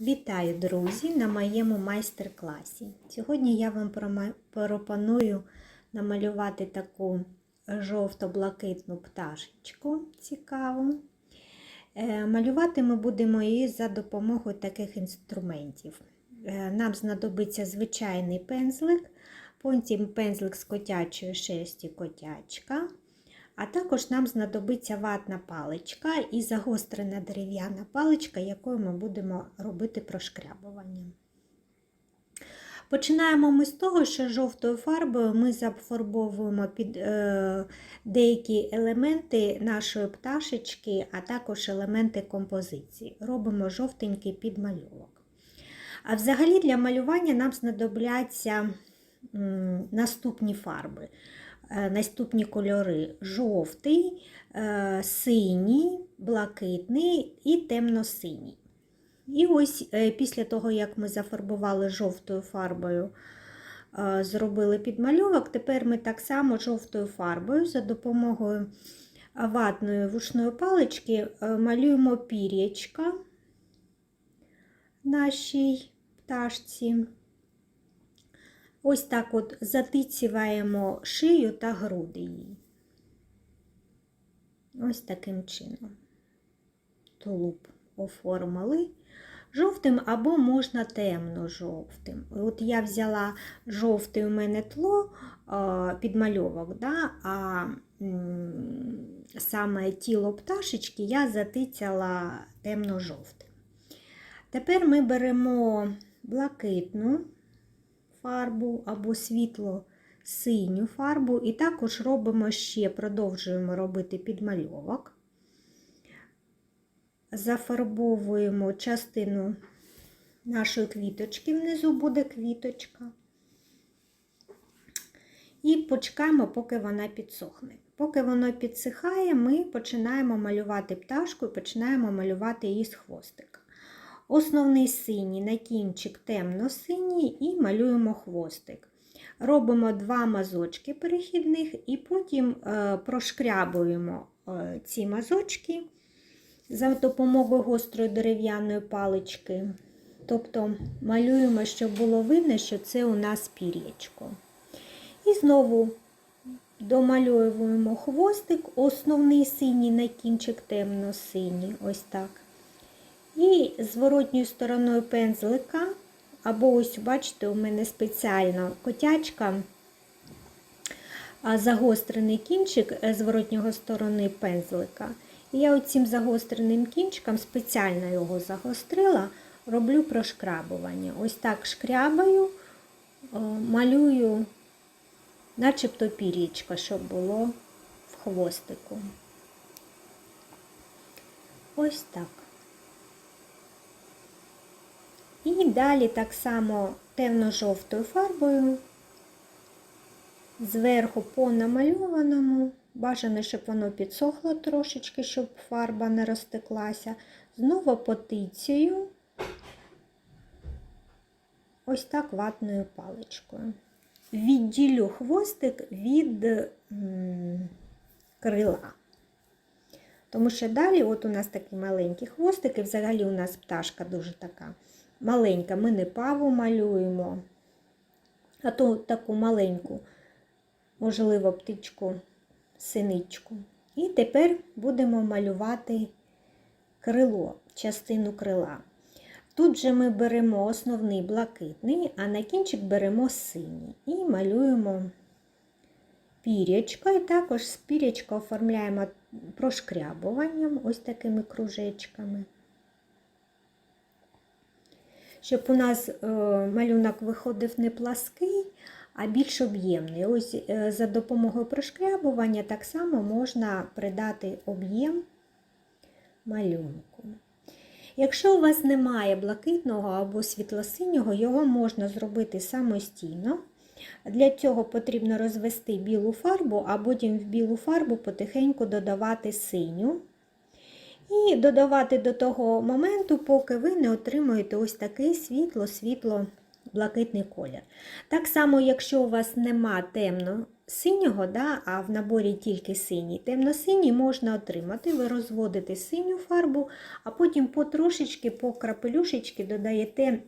Вітаю, друзі, на моєму майстер-класі. Сьогодні я вам пропоную намалювати таку жовто-блакитну пташечку цікаву. Е, Малювати ми будемо її за допомогою таких інструментів. Е, Нам знадобиться звичайний пензлик, потім пензлик з котячої шерсті котячка. А також нам знадобиться ватна паличка і загострена дерев'яна паличка, якою ми будемо робити прошкрябування. Починаємо ми з того, що жовтою фарбою ми зафарбовуємо під е, деякі елементи нашої пташечки, а також елементи композиції. Робимо жовтенький підмальовок. А взагалі для малювання нам знадобляться м, наступні фарби. Е, Наступні кольори жовтий, е, синій, блакитний і темно-синій. І ось е, після того, як ми зафарбували жовтою фарбою, зробили підмальовок, тепер ми так само жовтою фарбою за допомогою ватної вушної палички малюємо пір'ячка нашій пташці. Ось так от затиціваємо шию та груди її. Ось таким чином. Тулуб оформили жовтим або можна темно-жовтим. От я взяла жовтий у мене тло підмальовок, да? а саме тіло пташечки я затицяла темно-жовтим. Тепер ми беремо блакитну фарбу або світло-синю фарбу, і також робимо ще, продовжуємо робити підмальовок. Зафарбовуємо частину нашої квіточки, внизу буде квіточка. І почекаємо, поки вона підсохне. Поки воно підсихає, ми починаємо малювати пташку і починаємо малювати її з хвостика. Основний синій на кінчик темно-синій і малюємо хвостик. Робимо два мазочки перехідних і потім е, прошкрябуємо е, ці мазочки за допомогою гострої дерев'яної палички. Тобто малюємо, щоб було видно, що це у нас пір'ячко. І знову домальовуємо хвостик, основний синій на кінчик темно-синій. Ось так. І зворотньою стороною пензлика, або ось, бачите, у мене спеціально котячка, загострений кінчик зворотнього сторони пензлика. І я оцим загостреним кінчиком спеціально його загострила, роблю прошкрабування. Ось так шкрябаю, малюю, начебто пірічка, щоб було в хвостику. Ось так. І далі так само темно-жовтою фарбою, зверху по намальованому, бажано, щоб воно підсохло трошечки, щоб фарба не розтеклася. Знову потицею, ось так ватною паличкою. Відділю хвостик від м, крила. Тому що далі от у нас такі маленькі хвостики, взагалі у нас пташка дуже така маленька, ми не паву малюємо, а то таку маленьку, можливо, птичку, синичку. І тепер будемо малювати крило, частину крила. Тут же ми беремо основний блакитний, а на кінчик беремо синій і малюємо пірячко, і також з пірячка оформляємо прошкрябуванням, ось такими кружечками щоб у нас е, малюнок виходив не плаский, а більш об'ємний. Ось е, за допомогою прошкрябування так само можна придати об'єм малюнку. Якщо у вас немає блакитного або світло-синього, його можна зробити самостійно. Для цього потрібно розвести білу фарбу, а потім в білу фарбу потихеньку додавати синю. І додавати до того моменту, поки ви не отримуєте ось такий світло-світло блакитний колір. Так само, якщо у вас нема темно-синього, да, а в наборі тільки синій, темно-синій можна отримати. Ви розводите синю фарбу, а потім потрошечки, по крапелюшечки додаєте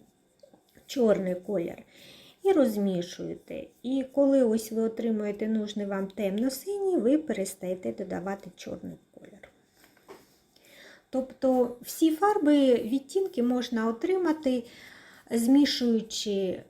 чорний колір. І розмішуєте. І коли ось ви отримуєте нужний вам темно-синій, ви перестаєте додавати чорний. Тобто всі фарби, відтінки можна отримати, змішуючи е,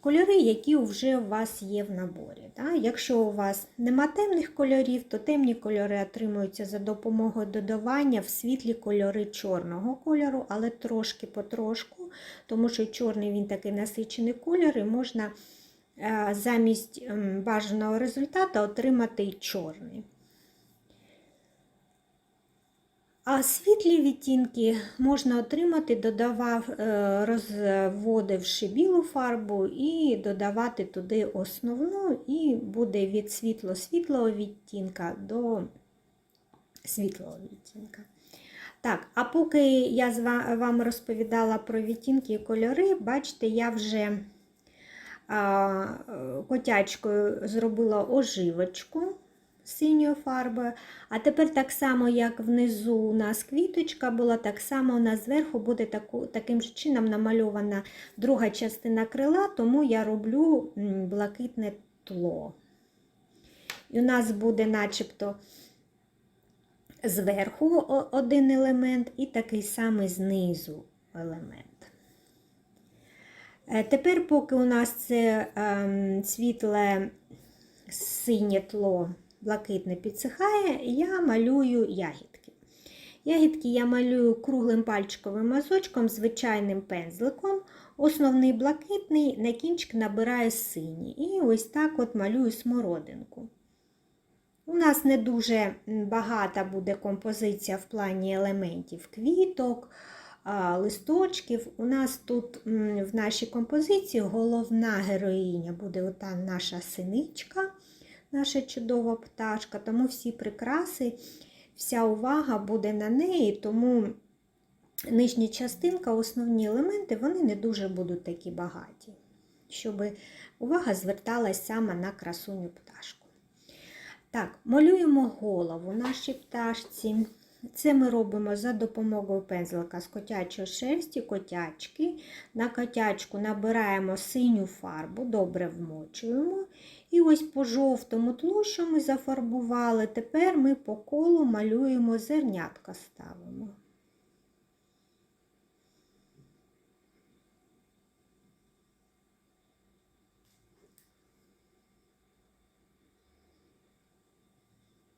кольори, які вже у вас є в наборі. Якщо у вас нема темних кольорів, то темні кольори отримуються за допомогою додавання в світлі кольори чорного кольору, але трошки потрошку, тому що чорний він такий насичений колір, і можна е, замість бажаного результату отримати й чорний. А світлі відтінки можна отримати, додавав, е, розводивши білу фарбу, і додавати туди основну, і буде від світло-світлого відтінка до світлого відтінка. Так, а поки я вам розповідала про відтінки і кольори, бачите, я вже котячкою зробила оживочку синьою фарбою. А тепер так само, як внизу у нас квіточка була, так само у нас зверху буде таку, таким же чином намальована друга частина крила, тому я роблю блакитне тло. І у нас буде начебто зверху один елемент і такий самий знизу елемент. Е, Тепер, поки у нас це ем, світле синє тло блакитне підсихає, я малюю ягідки. Ягідки я малюю круглим пальчиковим мазочком, звичайним пензликом. Основний блакитний, на кінчик набираю синій. І ось так от малюю смородинку. У нас не дуже багата буде композиція в плані елементів квіток, листочків. У нас тут в нашій композиції головна героїня буде ота наша синичка, наша чудова пташка, тому всі прикраси, вся увага буде на неї, тому нижня частинка, основні елементи, вони не дуже будуть такі багаті, щоб увага зверталась саме на красуню пташку. Так, малюємо голову нашій пташці. Це ми робимо за допомогою пензлика з котячої шерсті, котячки. На котячку набираємо синю фарбу, добре вмочуємо. І ось по жовтому тлу, ми зафарбували, тепер ми по колу малюємо зернятка ставимо.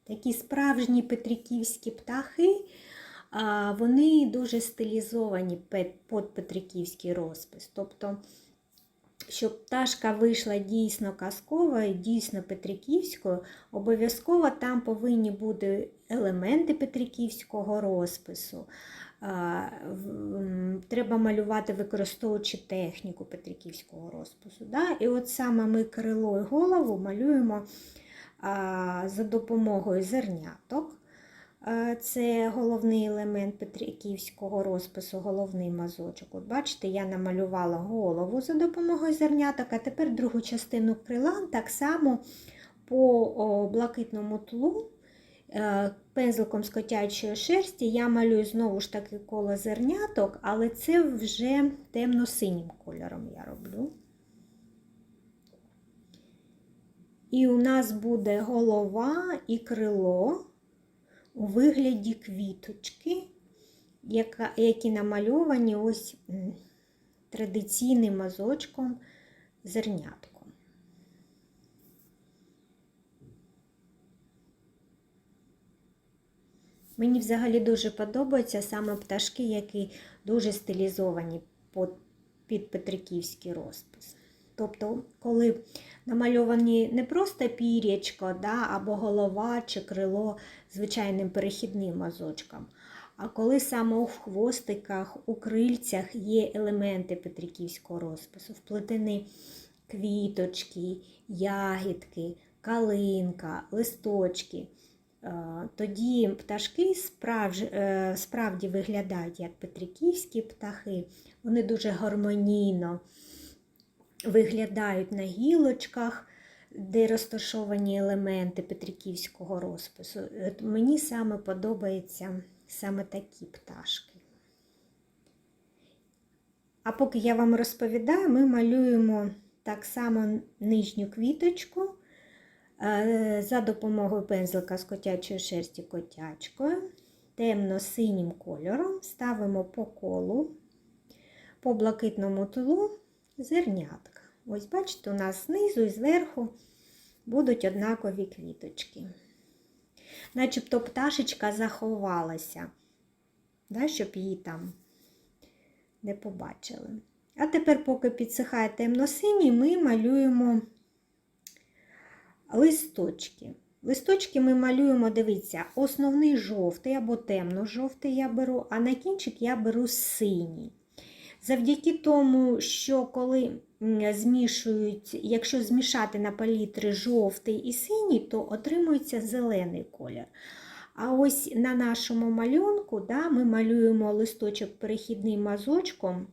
Такі справжні петриківські птахи, вони дуже стилізовані під петриківський розпис. Тобто, щоб пташка вийшла дійсно казковою, дійсно петриківською, обов'язково там повинні бути елементи петриківського розпису. Треба малювати, використовуючи техніку петриківського розпису. Да? І от саме ми крило і голову малюємо за допомогою зерняток. Це головний елемент петриківського розпису, головний мазочок. От бачите, я намалювала голову за допомогою зерняток, а тепер другу частину крила так само по блакитному тлу. е, Пензликом з котячої шерсті я малюю знову ж таки коло зерняток, але це вже темно-синім кольором я роблю. І у нас буде голова і крило у вигляді квіточки, яка, які намальовані ось традиційним мазочком зернятком. Мені взагалі дуже подобаються саме пташки, які дуже стилізовані під, петриківський розпис. Тобто, коли намальовані не просто пір'ячко да, або голова чи крило звичайним перехідним мазочком, а коли саме у хвостиках, у крильцях є елементи петриківського розпису, вплетені квіточки, ягідки, калинка, листочки. Е, Тоді пташки е, справді виглядають як петриківські птахи, вони дуже гармонійно виглядають на гілочках, де розташовані елементи петриківського розпису. От Мені саме подобаються саме такі пташки. А поки я вам розповідаю, ми малюємо так само нижню квіточку е, за допомогою пензлика з котячої шерсті котячкою, темно-синім кольором ставимо по колу, по блакитному тлу зернятка. Ось, бачите, у нас знизу і зверху будуть однакові квіточки. Начебто пташечка заховалася, да, щоб її там не побачили. А тепер, поки підсихає темно-синій, ми малюємо листочки. Листочки ми малюємо, дивіться, основний жовтий або темно-жовтий я беру, а на кінчик я беру синій. Завдяки тому, що коли змішують, якщо змішати на палітри жовтий і синій, то отримується зелений колір. А ось на нашому малюнку да, ми малюємо листочок перехідним мазочком,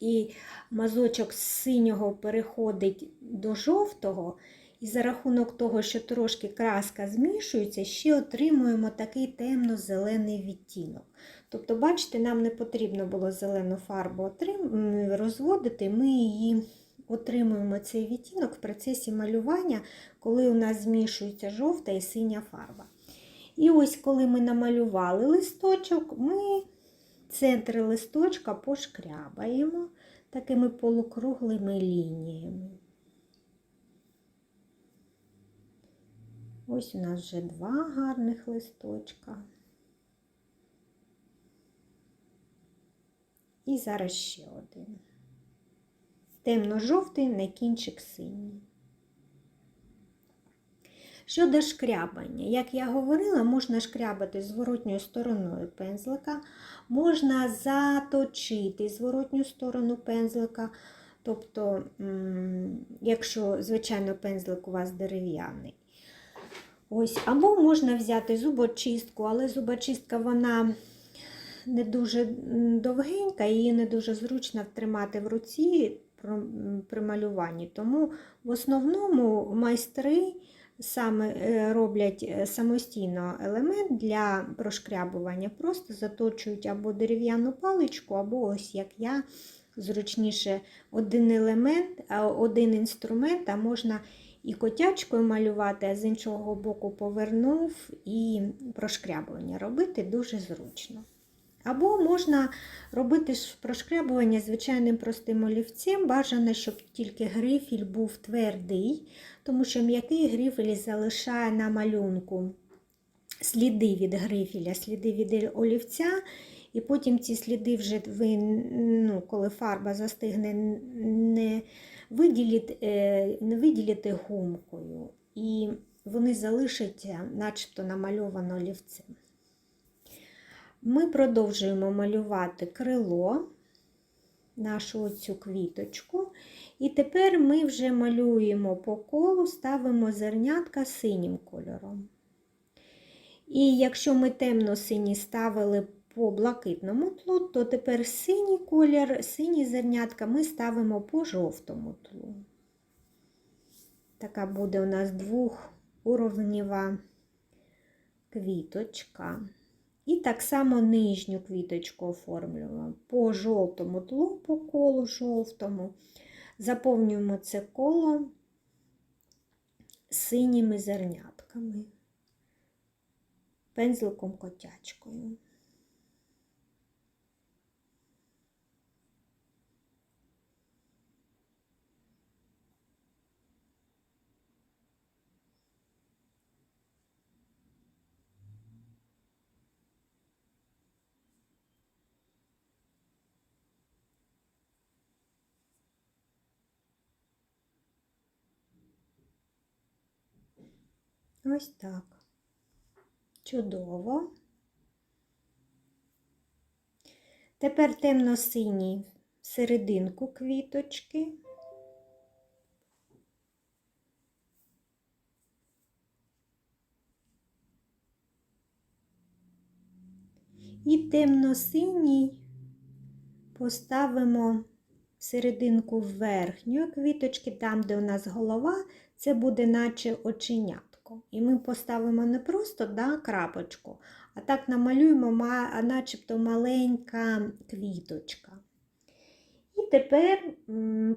і мазочок з синього переходить до жовтого. І за рахунок того, що трошки краска змішується, ще отримуємо такий темно-зелений відтінок. Тобто, бачите, нам не потрібно було зелену фарбу розводити, ми її отримуємо цей відтінок в процесі малювання, коли у нас змішується жовта і синя фарба. І ось, коли ми намалювали листочок, ми центри листочка пошкрябаємо такими полукруглими лініями. Ось у нас вже два гарних листочка. І зараз ще один. Темно-жовтий на кінчик синій. Щодо шкрябання, як я говорила, можна шкрябати зворотньою стороною пензлика, можна заточити зворотню сторону пензлика. Тобто, якщо, звичайно, пензлик у вас дерев'яний. Ось, Або можна взяти зубочистку, але зубочистка вона не дуже довгенька, її не дуже зручно тримати в руці при малюванні. Тому в основному майстри саме е, роблять е, самостійно елемент для прошкрябування, просто заточують або дерев'яну паличку, або ось як я, зручніше один елемент, один інструмент, а можна і котячкою малювати, а з іншого боку повернув і прошкрябування робити дуже зручно. Або можна робити прошкрябування звичайним простим олівцем. Бажано, щоб тільки грифіль був твердий, тому що м'який грифель залишає на малюнку сліди від грифеля, сліди від олівця. І потім ці сліди вже ви, ну, коли фарба застигне, не виділити, е, не виділити гумкою. І вони залишаться, начебто намальовано олівцем. Ми продовжуємо малювати крило, нашу цю квіточку. І тепер ми вже малюємо по колу, ставимо зернятка синім кольором. І якщо ми темно-сині ставили по блакитному тлу, то тепер синій колір, сині зернятка ми ставимо по жовтому тлу. Така буде у нас двохуровнева квіточка. І так само нижню квіточку оформлюємо по жовтому тлу, по колу жовтому. Заповнюємо це коло синіми зернятками, пензликом котячкою. Ось так. Чудово. Тепер темно-синій серединку квіточки. І темно-синій поставимо серединку верхньої квіточки, там, де у нас голова, це буде наче оченятко. І ми поставимо не просто да, крапочку, а так намалюємо начебто маленька квіточка. І тепер,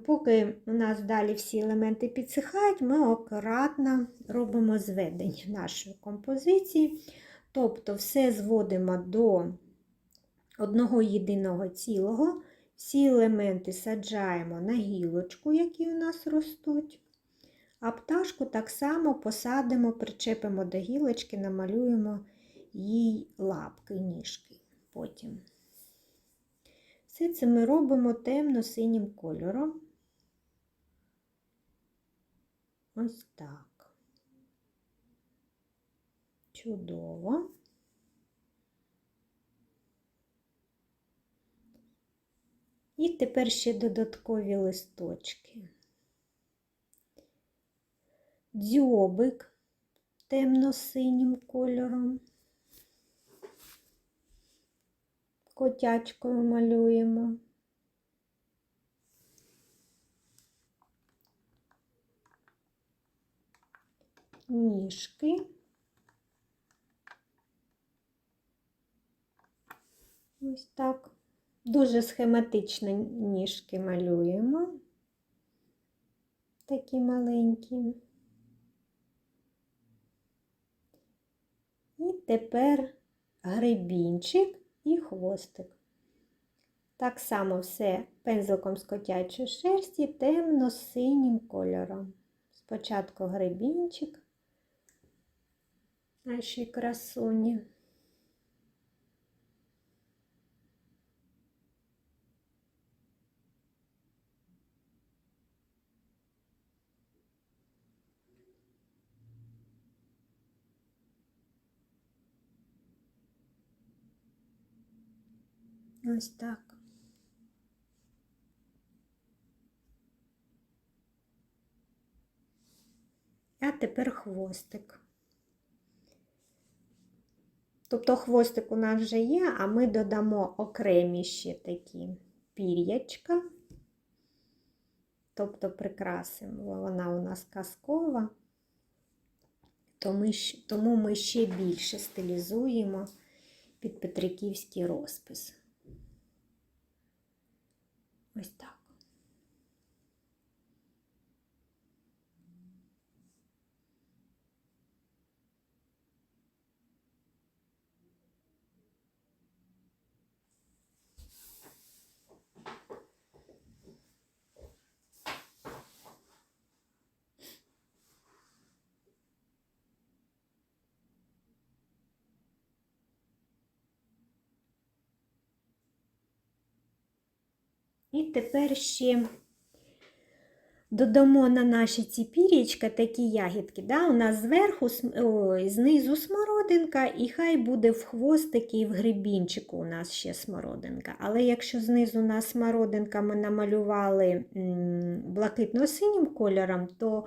поки у нас далі всі елементи підсихають, ми акуратно робимо зведення нашої композиції. Тобто все зводимо до одного єдиного цілого. Всі елементи саджаємо на гілочку, які у нас ростуть. А пташку так само посадимо, причепимо до гілочки, намалюємо їй лапки, ніжки потім. Все це ми робимо темно-синім кольором. Ось так. Чудово. І тепер ще додаткові листочки. Дзьобик темно-синім кольором. Котячкою малюємо. Ніжки. Ось так. Дуже схематично ніжки малюємо. Такі маленькі. І тепер гребінчик і хвостик. Так само все пензликом з котячої шерсті темно-синім кольором. Спочатку гребінчик нашій красуні. Ось так. А тепер хвостик. Тобто хвостик у нас вже є, а ми додамо окремі ще такі пір'ячка. Тобто прикрасимо, вона у нас казкова, тому ми ще більше стилізуємо під петриківський розпис. Ось так. І тепер ще додамо на наші ці пір'ячка такі ягідки. Да? У нас зверху, ой, знизу смородинка, і хай буде в хвостики і в грибінчику у нас ще смородинка. Але якщо знизу у нас смородинка ми намалювали блакитно-синім кольором, то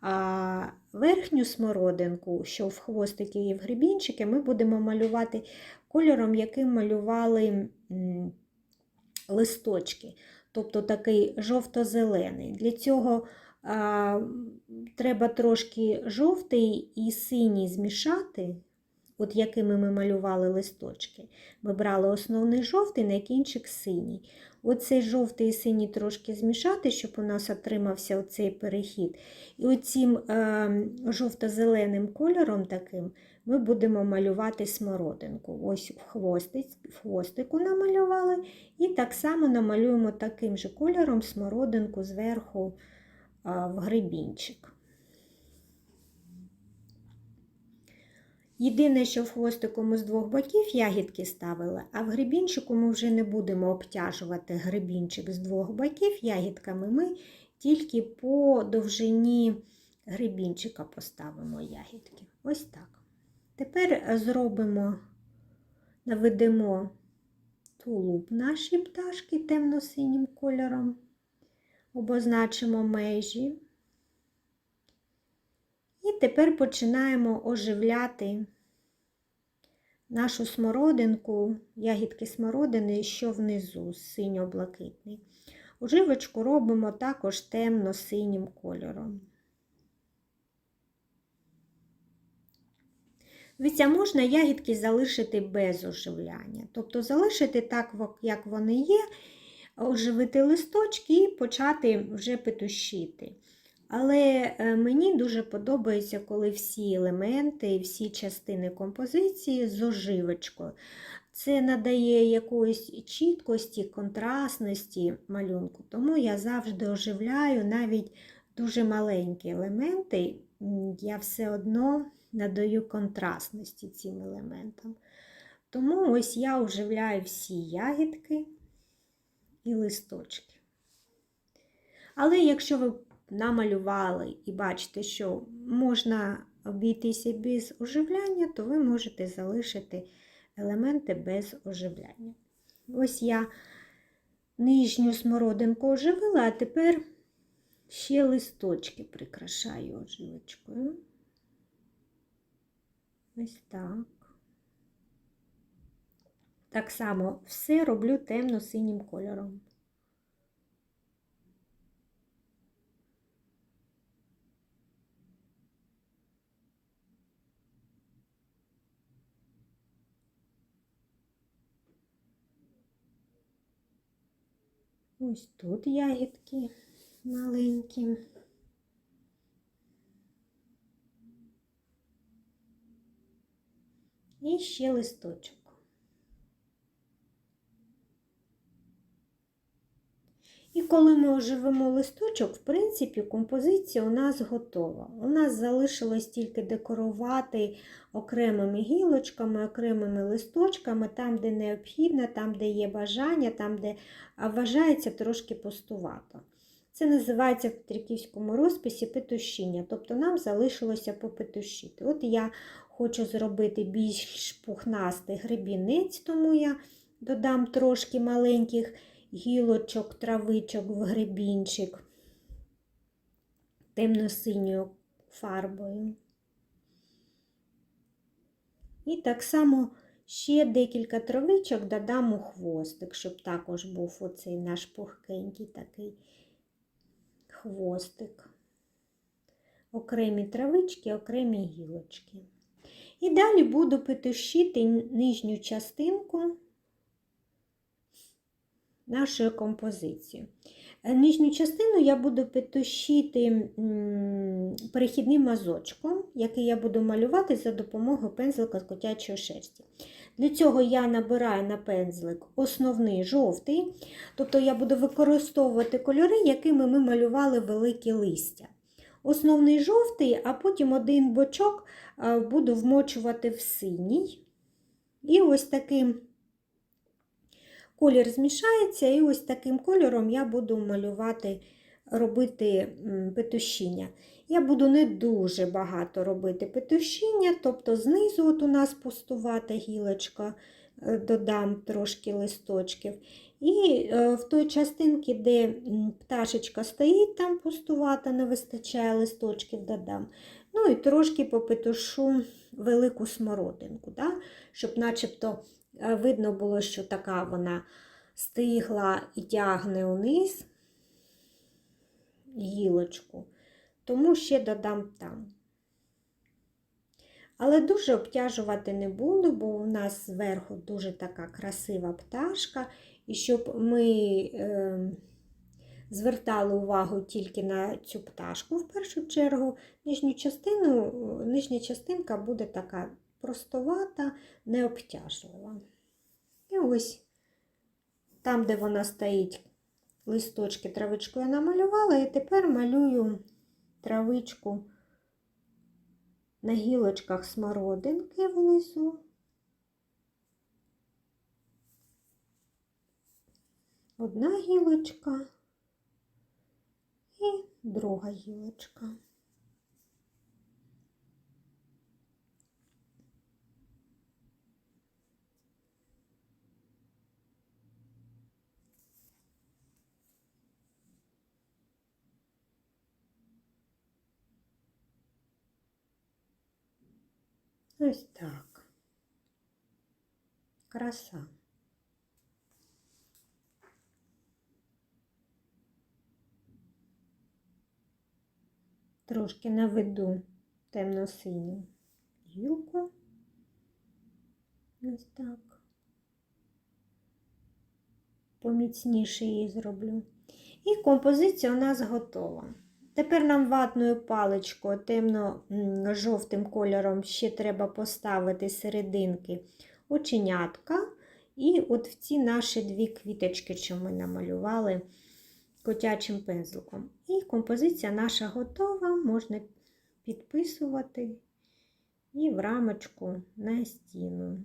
а, верхню смородинку, що в хвостики і в грибінчики, ми будемо малювати кольором, яким малювали листочки, тобто такий жовто-зелений. Для цього а, треба трошки жовтий і синій змішати, от якими ми малювали листочки. Ми брали основний жовтий, на кінчик синій. Оцей жовтий і синій трошки змішати, щоб у нас отримався оцей перехід. І оцим е, жовто-зеленим кольором таким ми будемо малювати смородинку. Ось в, хвостик, хвостику намалювали, і так само намалюємо таким же кольором смородинку зверху а, в грибінчик. Єдине, що в хвостику ми з двох боків ягідки ставили, а в грибінчику ми вже не будемо обтяжувати грибінчик з двох боків ягідками. Ми тільки по довжині грибінчика поставимо ягідки. Ось так. Тепер зробимо, наведемо тулуб нашій пташки темно-синім кольором, обозначимо межі. Тепер починаємо оживляти нашу смородинку, ягідки смородини, що внизу, синьо-блакитний. Уживочку робимо також темно-синім кольором. Дивіться, можна ягідки залишити без оживляння. Тобто залишити так, як вони є, оживити листочки і почати вже петушити. Але е, мені дуже подобається, коли всі елементи, і всі частини композиції з оживочкою. Це надає якоїсь чіткості, контрастності малюнку. Тому я завжди оживляю навіть дуже маленькі елементи, я все одно надаю контрастності цим елементам. Тому ось я оживляю всі ягідки і листочки. Але якщо ви намалювали і бачите, що можна обійтися без оживляння, то ви можете залишити елементи без оживляння. Ось я нижню смородинку оживила, а тепер ще листочки прикрашаю оживочкою. Ось так. Так само все роблю темно-синім кольором. Ось тут ягідки маленькі. І ще листочок. І коли ми оживемо листочок, в принципі, композиція у нас готова. У нас залишилось тільки декорувати окремими гілочками, окремими листочками, там, де необхідно, там, де є бажання, там, де вважається трошки пустувато. Це називається в петриківському розписі петушіння, тобто нам залишилося попетушити. От я хочу зробити більш пухнастий гребінець, тому я додам трошки маленьких гілочок, травичок в гребінчик темно-синьою фарбою. І так само ще декілька травичок додам у хвостик, щоб також був оцей наш пухкенький такий хвостик. Окремі травички, окремі гілочки. І далі буду петушити нижню частинку нашої композиції. Е, нижню частину я буду петушити перехідним мазочком, який я буду малювати за допомогою пензлика з котячої шерсті. Для цього я набираю на пензлик основний жовтий, тобто я буду використовувати кольори, якими ми малювали великі листя. Основний жовтий, а потім один бочок буду вмочувати в синій. І ось таким колір змішається, і ось таким кольором я буду малювати, робити петушіння. Я буду не дуже багато робити петушіння, тобто знизу от у нас пустувата гілочка, е, додам трошки листочків. І е, в той частинці, де пташечка стоїть, там пустувата, не вистачає листочків, додам. Ну і трошки попетушу велику смородинку, да? щоб начебто видно було, що така вона стигла і тягне униз гілочку, тому ще додам там. Але дуже обтяжувати не буду, бо у нас зверху дуже така красива пташка, і щоб ми е, звертали увагу тільки на цю пташку, в першу чергу, нижню частину, нижня частинка буде така простовата, необтяжлива. І ось там, де вона стоїть, листочки, травичку я намалювала, і тепер малюю травичку на гілочках смородинки внизу. Одна гілочка і друга гілочка. Ну, ось так. Краса. Трошки наведу темно-синю гілку. Ось так. Поміцніше її зроблю. І композиція у нас готова. Тепер нам ватною паличкою темно-жовтим кольором ще треба поставити серединки оченятка. І от в ці наші дві квіточки, що ми намалювали котячим пензликом. І композиція наша готова, можна підписувати і в рамочку на стіну.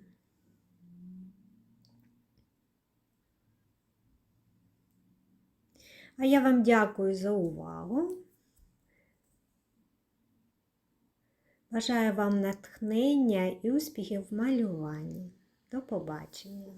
А я вам дякую за увагу. Бажаю вам натхнення і успіхів в малюванні. До побачення!